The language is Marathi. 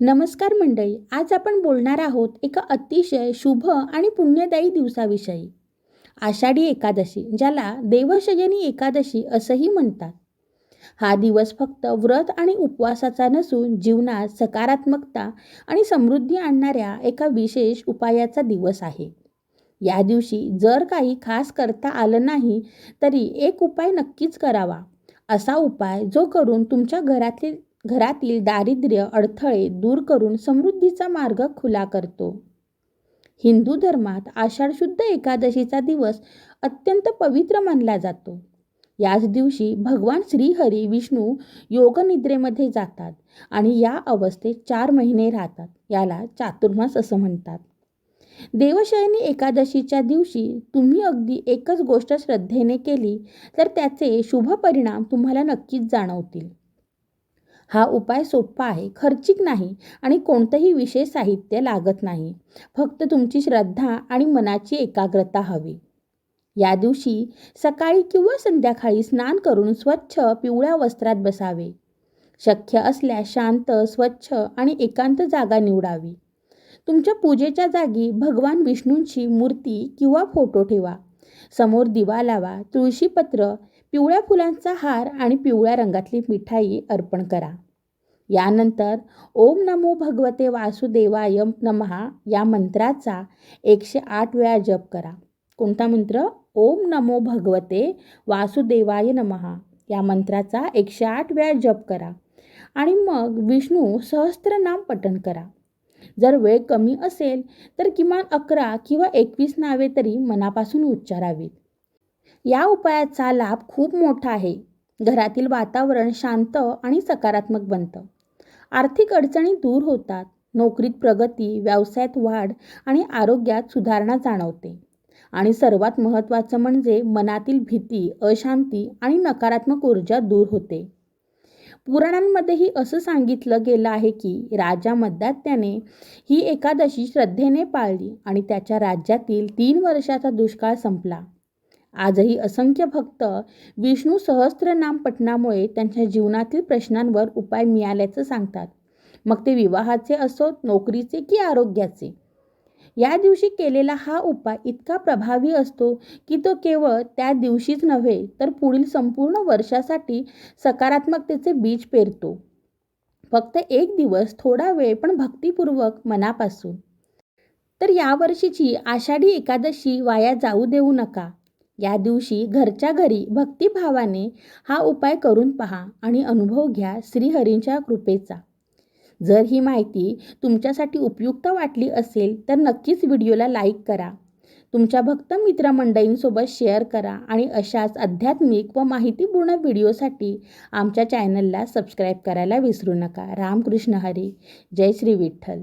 नमस्कार मंडळी आज आपण बोलणार आहोत एका अतिशय शुभ आणि पुण्यदायी दिवसाविषयी. आषाढी एकादशी ज्याला देवशयनी एकादशी असंही म्हणतात. हा दिवस फक्त व्रत आणि उपवासाचा नसून जीवनात सकारात्मकता आणि समृद्धी आणणाऱ्या एका विशेष उपायाचा दिवस आहे. या दिवशी जर काही खास करता आलं नाही तरी एक उपाय नक्कीच करावा. असा उपाय जो करून तुमच्या घरातील घरातील दारिद्र्य अडथळे दूर करून समृद्धीचा मार्ग खुला करतो. हिंदू धर्मात आषाढ शुद्ध एकादशीचा दिवस अत्यंत पवित्र मानला जातो. याच दिवशी भगवान श्रीहरी विष्णू योगनिद्रेमध्ये जातात आणि या अवस्थेत चार महिने राहतात याला चातुर्मास असं म्हणतात. देवशयनी एकादशीच्या दिवशी तुम्ही अगदी एकच गोष्ट श्रद्धेने केली तर त्याचे शुभ परिणाम तुम्हाला नक्कीच जाणवतील. हा उपाय सोपा आहे खर्चिक नाही आणि कोणतंही विशेष साहित्य लागत नाही. फक्त तुमची श्रद्धा आणि मनाची एकाग्रता हवी. या दिवशी सकाळी किंवा संध्याकाळी स्नान करून स्वच्छ पिवळ्या वस्त्रात बसावे. शक्य असल्यास शांत स्वच्छ आणि एकांत जागा निवडावी. तुमच्या पूजेच्या जागी भगवान विष्णूंची मूर्ती किंवा फोटो ठेवा. समोर दिवा लावा तुळशीपत्र पिवळ्या फुलांचा हार आणि पिवळ्या रंगातली मिठाई अर्पण करा. यानंतर ओम नमो भगवते वासुदेवाय नमहा या मंत्राचा एकशे आठ वेळा जप करा. कोणता मंत्र? ओम नमो भगवते वासुदेवाय नमहा या मंत्राचा एकशे आठ वेळा जप करा. आणि मग विष्णू सहस्त्रनाम पठण करा. जर वेळ कमी असेल तर किमान अकरा किंवा एकवीस नावे तरी मनापासून उच्चारावीत. या उपायाचा लाभ खूप मोठा आहे. घरातील वातावरण शांत आणि सकारात्मक बनतं. आर्थिक अडचणी दूर होतात. नोकरीत प्रगती व्यवसायात वाढ आणि आरोग्यात सुधारणा जाणवते. आणि सर्वात महत्त्वाचं म्हणजे मनातील भीती अशांती आणि नकारात्मक ऊर्जा दूर होते. पुराणांमध्येही असं सांगितलं गेलं आहे की राजा मद्दात्याने ही एकादशी श्रद्धेने पाळली आणि त्याच्या राज्यातील तीन वर्षाचा दुष्काळ संपला. आजही असंख्य भक्त विष्णू सहस्त्रनाम पठणामुळे त्यांच्या जीवनातील प्रश्नांवर उपाय मिळाल्याचं सांगतात. मग ते विवाहाचे असोत नोकरीचे की आरोग्याचे. या दिवशी केलेला हा उपाय इतका प्रभावी असतो की तो केवळ त्या दिवशीच नव्हे तर पुढील संपूर्ण वर्षासाठी सकारात्मकतेचे बीज पेरतो. फक्त एक दिवस थोडा वेळ पण भक्तिपूर्वक मनापासून. तर यावर्षीची आषाढी एकादशी वाया जाऊ देऊ नका. या दिवशी घरच्या घरी भक्तिभावाने हा उपाय करून पहा आणि अनुभव घ्या श्रीहरींच्या कृपेचा. जर ही माहिती तुमच्यासाठी उपयुक्त वाटली असेल तर नक्कीच व्हिडिओला लाईक करा. तुमच्या भक्त मित्रमंडळींसोबत शेअर करा आणि अशाच आध्यात्मिक व माहितीपूर्ण व्हिडिओसाठी आमच्या चॅनलला सबस्क्राईब करायला विसरू नका. रामकृष्ण हरी. जय श्री विठ्ठल.